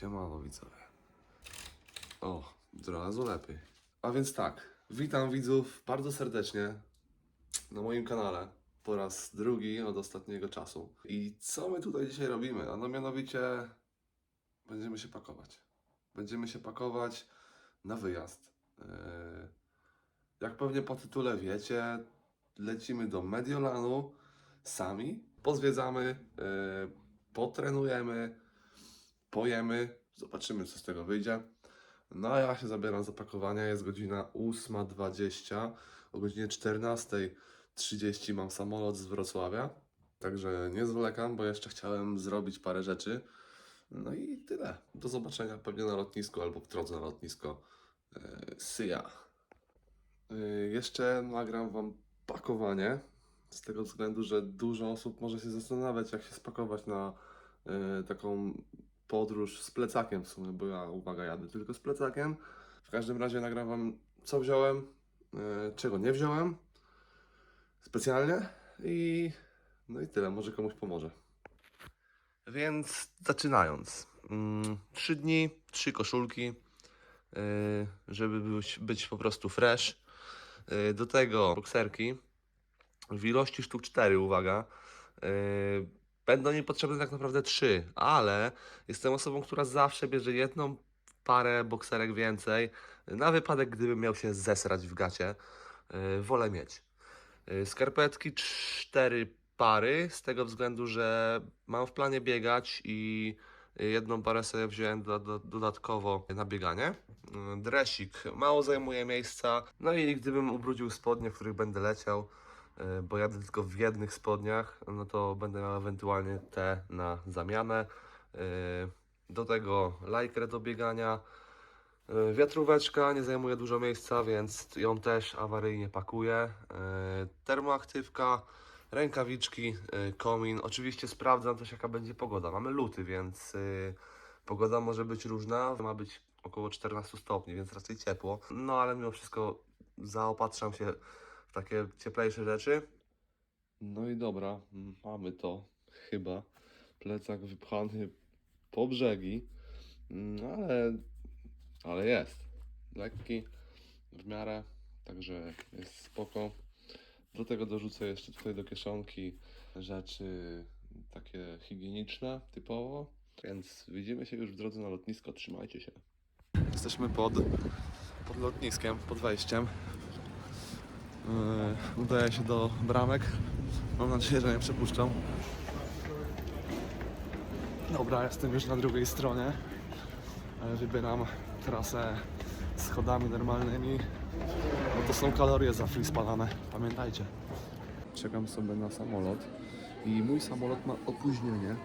Siemano widzowie. O, od razu lepiej. A więc tak, witam widzów bardzo serdecznie na moim kanale po raz drugi od ostatniego czasu. I co my tutaj dzisiaj robimy? Ano mianowicie będziemy się pakować. Będziemy się pakować na wyjazd. Yy, Jak pewnie po tytule wiecie, lecimy do Mediolanu sami. Pozwiedzamy, yy, potrenujemy, pojemy, zobaczymy co z tego wyjdzie. No a ja się zabieram za pakowanie, jest godzina 8.20, o godzinie 14.30 mam samolot z Wrocławia, także nie zwlekam, bo jeszcze chciałem zrobić parę rzeczy. No i tyle. Do zobaczenia pewnie na lotnisku albo w drodze na lotnisko. Yy, Syja. Yy, jeszcze nagram Wam pakowanie, z tego względu, że dużo osób może się zastanawiać, jak się spakować na yy, taką podróż z plecakiem w sumie, bo ja, uwaga, jadę tylko z plecakiem. W każdym razie nagram co wziąłem, yy, czego nie wziąłem specjalnie i no i tyle, może komuś pomoże. Więc zaczynając. Mm, Trzy dni, trzy koszulki, yy, żeby być, być po prostu fresh. Yy, Do tego bokserki w ilości sztuk 4, uwaga. Będą mi potrzebne tak naprawdę trzy, ale jestem osobą, która zawsze bierze jedną parę bokserek więcej, na wypadek gdybym miał się zesrać w gacie. Yy, Wolę mieć. Yy, Skarpetki cztery pary, z tego względu, że mam w planie biegać i jedną parę sobie wziąłem do, do, dodatkowo na bieganie. Yy, Dresik mało zajmuje miejsca, no i gdybym ubrudził spodnie, w których będę leciał, bo jadę tylko w jednych spodniach, no to będę miał ewentualnie te na zamianę. Yy, Do tego lajkrę do biegania. Yy, Wiatróweczka nie zajmuje dużo miejsca, więc ją też awaryjnie pakuję. Termoaktywka, rękawiczki, komin. Oczywiście sprawdzam też jaka będzie pogoda. Mamy luty, więc pogoda może być różna. Ma być około 14 stopni, więc raczej ciepło. No ale mimo wszystko zaopatrzam się w takie cieplejsze rzeczy. No i dobra, mamy to chyba. Plecak wypchany po brzegi, no ale, ale jest. Lekki w miarę, także jest spoko. Do tego dorzucę jeszcze tutaj do kieszonki rzeczy takie higieniczne typowo, więc widzimy się już w drodze na lotnisko. Trzymajcie się. Jesteśmy pod, pod lotniskiem, pod wejściem. Yy, udaję się do bramek. Mam nadzieję, że nie przepuszczą. Dobra, jestem już na drugiej stronie. Wybieram trasę schodami normalnymi, bo to są kalorie za free spalane. Pamiętajcie. Czekam sobie na samolot i mój samolot ma opóźnienie.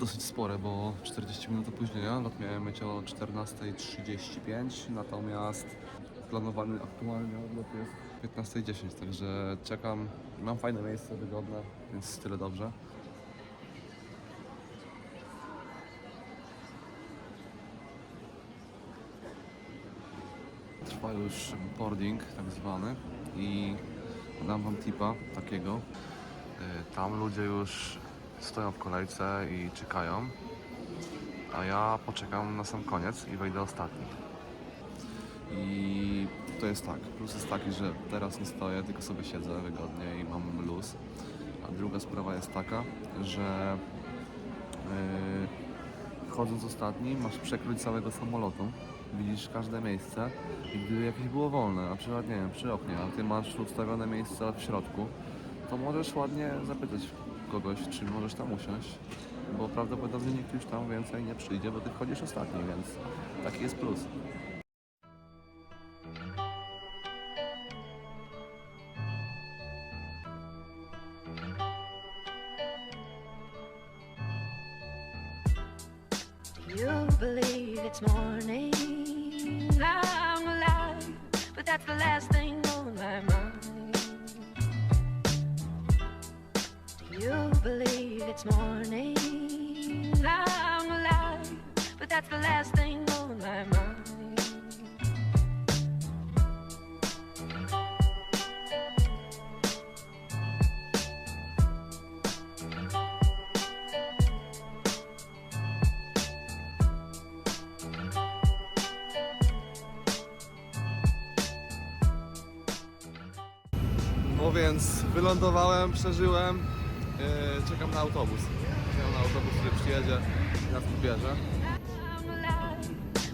Dosyć spore, bo 40 minut opóźnienia. Lot miałem mieć o 14.35, natomiast planowany aktualnie odlot jest 15.10, także czekam. Mam fajne miejsce, wygodne, więc tyle dobrze. Trwa już boarding tak zwany i dam wam tipa takiego. Y, Tam ludzie już stoją w kolejce i czekają, a ja poczekam na sam koniec i wejdę ostatni. I to jest tak, plus jest taki, że teraz nie stoję, tylko sobie siedzę wygodnie i mam luz. A druga sprawa jest taka, że yy, wchodząc ostatni masz przekrój całego samolotu, widzisz każde miejsce i gdyby jakieś było wolne, na przykład nie wiem, przy oknie, a ty masz ustawione miejsce w środku, to możesz ładnie zapytać kogoś, czy możesz tam usiąść, bo prawdopodobnie nikt już tam więcej nie przyjdzie, bo ty wchodzisz ostatni, więc taki jest plus. it's morning. I'm alive, but that's the last thing on my mind. No więc wylądowałem, przeżyłem, Yy, czekam na autobus. Czekam na autobus, który przyjedzie i nas tu bierze. I'm alive,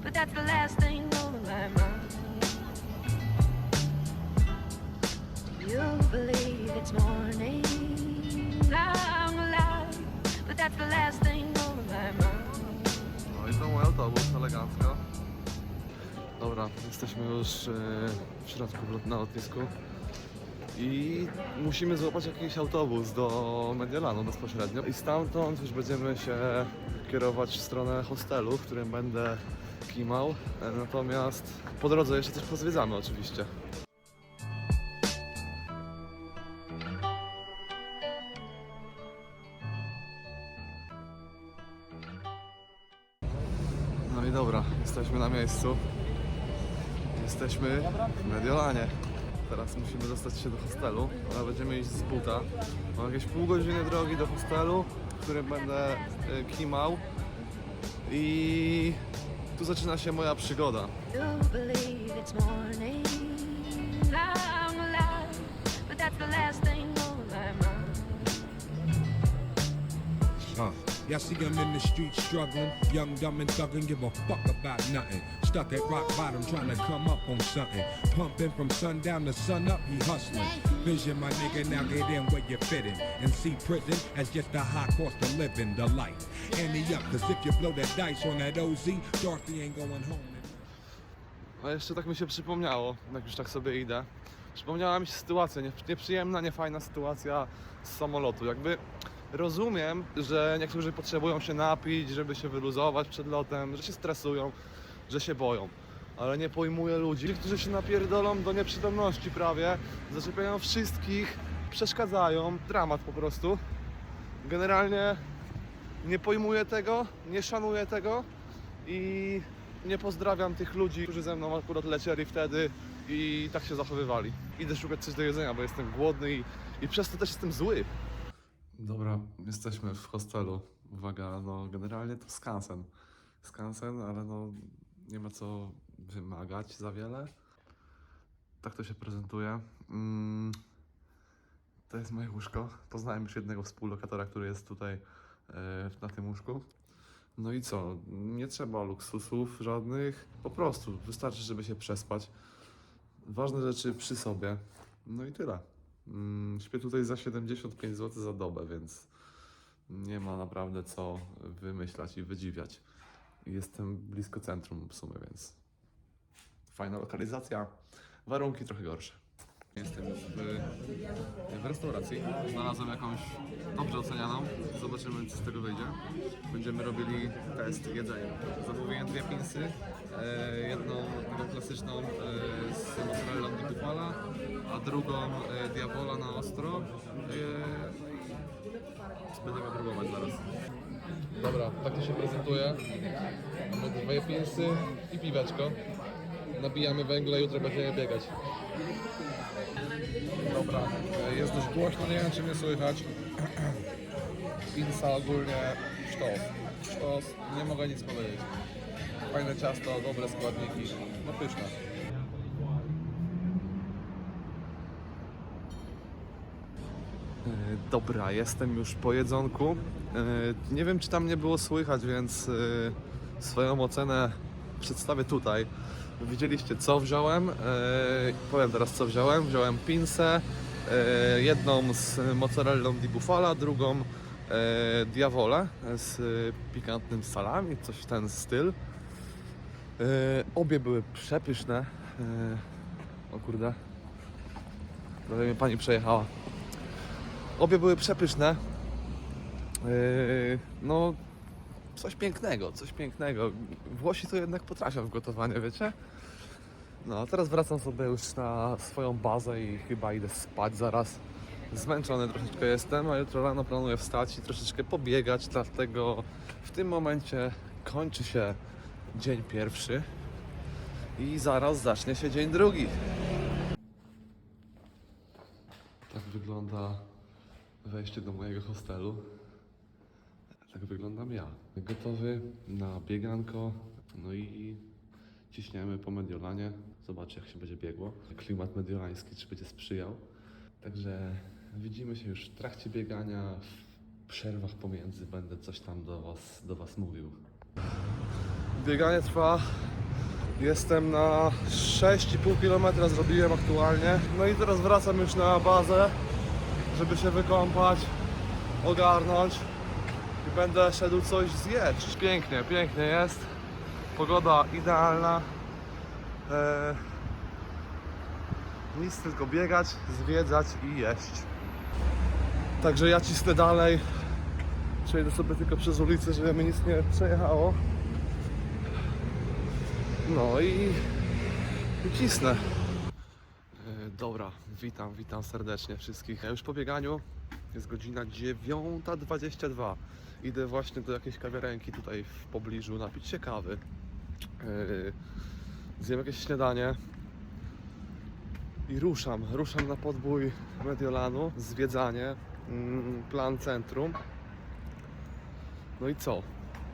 but that's the last thing on my mind. You believe it's morning. I'm alive, but that's the last thing on my mind. No i to mój autobus, elegancko. Dobra, jesteśmy już yy, w środku na lotnisku. I musimy złapać jakiś autobus do Mediolanu bezpośrednio. I stamtąd już będziemy się kierować w stronę hostelu, w którym będę kimał. Natomiast po drodze jeszcze coś pozwiedzamy oczywiście. No i dobra, jesteśmy na miejscu. Jesteśmy w Mediolanie. Teraz musimy dostać się do hostelu, ale będziemy iść z buta. Mam jakieś pół godziny drogi do hostelu, w którym będę y, kimał. I tu zaczyna się moja przygoda. Y'all see him in the street struggling, young, dumb, and thuggin', give a fuck about nothing. Stuck at rock bottom, trying to come up on something. Pumping from sundown to sun up, he hustling. Vision, my nigga, now get in where you fitting. And see prison as just a high cost of living, the life. Ante up, cause if you blow that dice on that OZ, Dorothy ain't going home. A jeszcze tak mi się przypomniało, jak już tak sobie idę. Przypomniała mi się sytuacja, nieprzyjemna, niefajna sytuacja z samolotu. Jakby rozumiem, że niektórzy potrzebują się napić, żeby się wyluzować przed lotem, że się stresują, że się boją. Ale nie pojmuję ludzi, którzy się napierdolą do nieprzytomności prawie, zaczepiają wszystkich, przeszkadzają. Dramat po prostu. Generalnie nie pojmuję tego, nie szanuję tego i nie pozdrawiam tych ludzi, którzy ze mną akurat lecieli wtedy i tak się zachowywali. Idę szukać coś do jedzenia, bo jestem głodny i, i przez to też jestem zły. Dobra, jesteśmy w hostelu. Uwaga, no generalnie to skansen. Skansen, ale no nie ma co wymagać za wiele. Tak to się prezentuje. Mm, to jest moje łóżko. Poznałem już jednego współlokatora, który jest tutaj e, na tym łóżku. No i co? Nie trzeba luksusów żadnych. Po prostu wystarczy, żeby się przespać. Ważne rzeczy przy sobie. No i tyle. Mm, Śpię tutaj za 75 zł za dobę, więc nie ma naprawdę co wymyślać i wydziwiać. Jestem blisko centrum w sumie, więc fajna lokalizacja. Warunki trochę gorsze. Jestem w, w restauracji. Znalazłem jakąś dobrze ocenianą. Zobaczymy, co z tego wyjdzie. Będziemy robili test jedzenia. Zamówiłem dwie pinsy. E, jedną taką klasyczną e, z mozzarellą di bufala, a drugą e, diavola na ostro. E, będziemy próbować zaraz. Dobra, tak to się prezentuje. Mamy dwie pinsy i piweczko. Nabijamy węgle, jutro będziemy biegać. Dobra, e, jest dość głośno, nie wiem czy mnie słychać. Pinsa ogólnie sztos. Sztos, nie mogę nic powiedzieć. Fajne ciasto, dobre składniki, no pyszne. E, Dobra, jestem już po jedzonku. E, Nie wiem, czy tam nie było słychać, więc swoją ocenę przedstawię tutaj. Widzieliście, co wziąłem. E, Powiem teraz, co wziąłem. Wziąłem pinsę, e, jedną z mozzarellą di bufala, drugą e, diavolę z pikantnym salami, coś w ten styl. E, Obie były przepyszne. E, O kurde. Prawie mnie pani przejechała. Obie były przepyszne. Yy, no, coś pięknego, coś pięknego. Włosi to jednak potrafią w gotowanie, wiecie? No, teraz wracam sobie już na swoją bazę i chyba idę spać zaraz. Zmęczony troszeczkę jestem, a jutro rano planuję wstać i troszeczkę pobiegać, dlatego w tym momencie kończy się dzień pierwszy i zaraz zacznie się dzień drugi. Tak wygląda wejście do mojego hostelu. Tak wyglądam ja. Gotowy na bieganko, no i ciśniemy po Mediolanie. Zobaczę jak się będzie biegło. Klimat mediolański czy będzie sprzyjał. Także widzimy się już w trakcie biegania, w przerwach pomiędzy będę coś tam do Was, do was mówił. Bieganie trwa. Jestem na 6,5 km zrobiłem aktualnie. No i teraz wracam już na bazę, żeby się wykąpać, ogarnąć i będę szedł coś zjeść. Pięknie, pięknie jest. Pogoda idealna. Eee, nic tylko biegać, zwiedzać i jeść. Także ja cisnę dalej. Przejdę sobie tylko przez ulicę, żeby mi nic nie przejechało. No i, i cisnę. E, Dobra, witam, witam serdecznie wszystkich. Ja już po bieganiu jest godzina 9.22. Idę właśnie do jakiejś kawiarenki tutaj w pobliżu napić się kawy. Yy, Zjem jakieś śniadanie i ruszam. Ruszam na podbój Mediolanu, zwiedzanie, mm, plan centrum. No i co?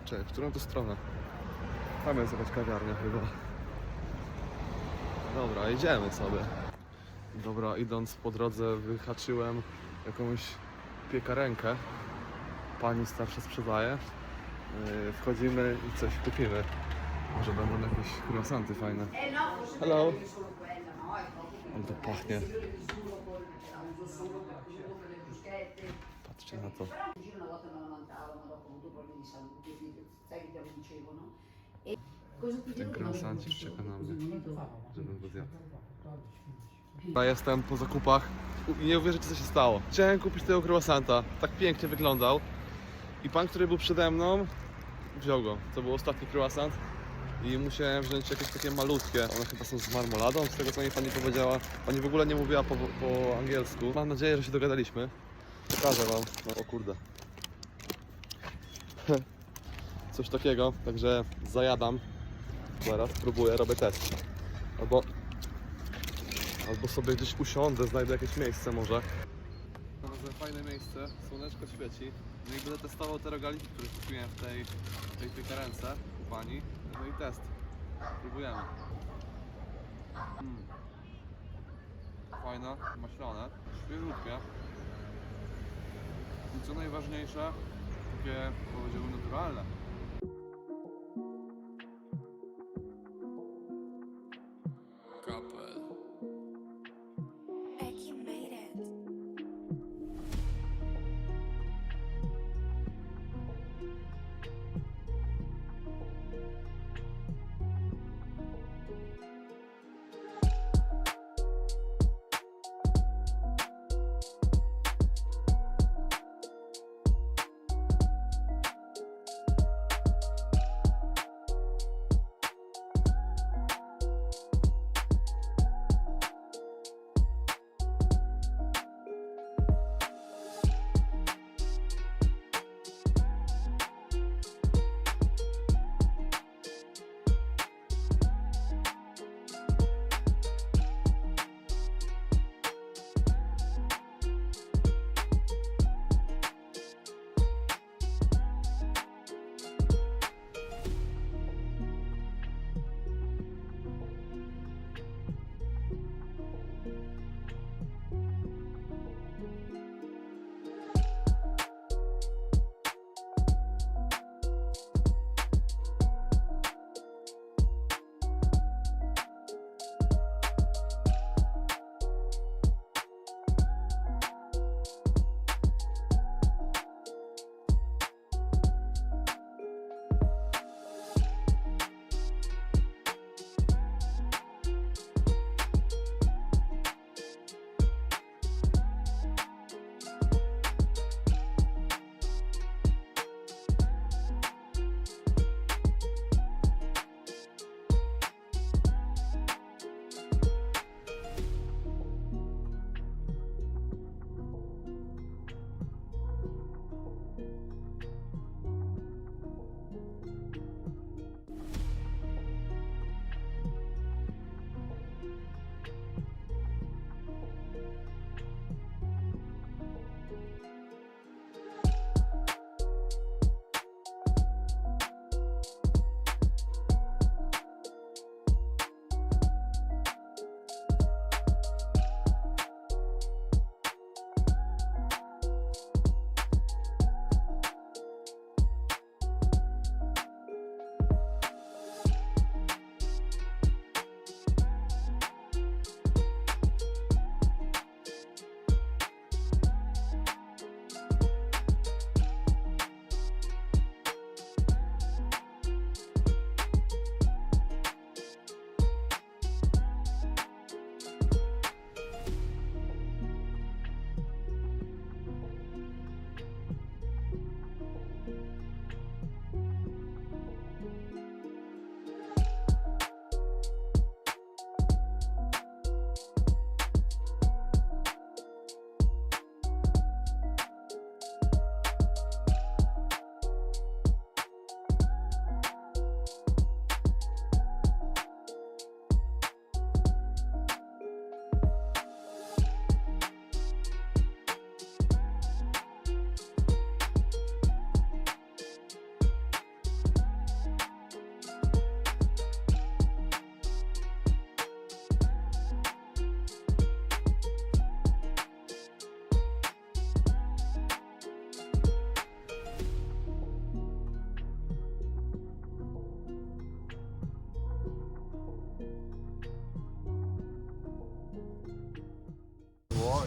Czekaj, w którą to stronę? Tam jest jakaś kawiarnia chyba. Dobra, idziemy sobie. Dobra, idąc po drodze wyhaczyłem jakąś piekarenkę. Pani starsza sprzedaje. Yy, Wchodzimy i coś kupimy. Może będą jakieś croissanty fajne. Hello. Ale to pachnie. Patrzcie na to. Ten devo croissancik czeka na mnie, żebym go zjadł. Ja jestem po zakupach i nie uwierzycie co się stało. Chciałem kupić tego croissanta, tak pięknie wyglądał. I pan, który był przede mną, wziął go. To był ostatni croissant. I musiałem wziąć jakieś takie malutkie. One chyba są z marmoladą, z tego co mi pani powiedziała. Pani w ogóle nie mówiła po, po angielsku. Mam nadzieję, że się dogadaliśmy. Pokażę wam. No, o kurde. Coś takiego, także zajadam. Zaraz spróbuję, robię test. Albo, albo sobie gdzieś usiądę, znajdę jakieś miejsce może. Fajne miejsce, słoneczko świeci. No i będę testował te rogaliki, które kupiłem w tej, tej piekarence u pani. No i test. Próbujemy. Mm. Fajne, maślane, świeżutkie. I co najważniejsze, takie powiedziałbym naturalne.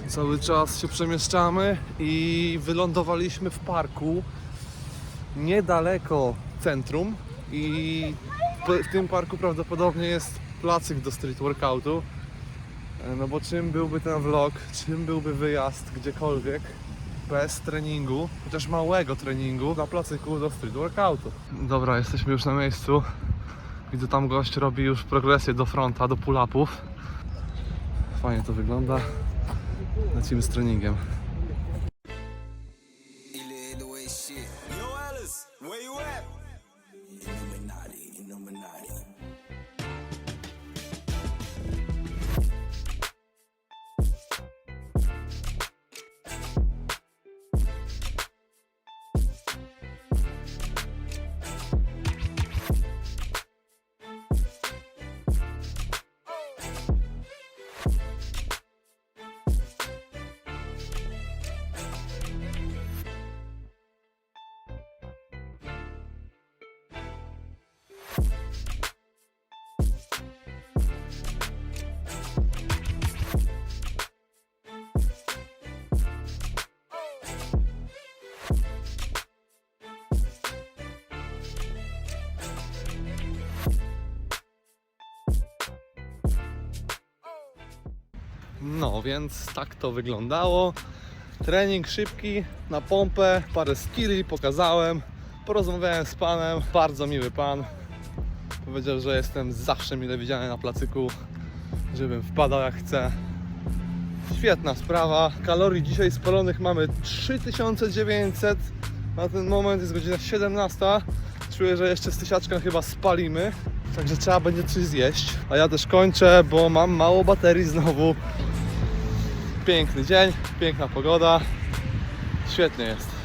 Cały czas się przemieszczamy i wylądowaliśmy w parku niedaleko centrum i w tym parku prawdopodobnie jest placyk do street workoutu. E, No bo czym byłby ten vlog, czym byłby wyjazd gdziekolwiek bez treningu, chociaż małego treningu na placyku do street workoutu. Dobra, jesteśmy już na miejscu. Widzę tam gość robi już progresję do fronta, do pull-upów. Fajnie to wygląda. Lecimy z treningiem. Więc tak to wyglądało. Trening szybki, na pompę, parę skilli pokazałem. Porozmawiałem z panem, bardzo miły pan. Powiedział, że jestem zawsze mile widziany na placyku, żebym wpadał jak chcę. Świetna sprawa. Kalorii dzisiaj spalonych mamy 3900. Na ten moment jest godzina 17. Czuję, że jeszcze z tysiaczka chyba spalimy. Także trzeba będzie coś zjeść. A ja też kończę, bo mam mało baterii znowu. Piękny dzień, piękna pogoda. Świetnie jest.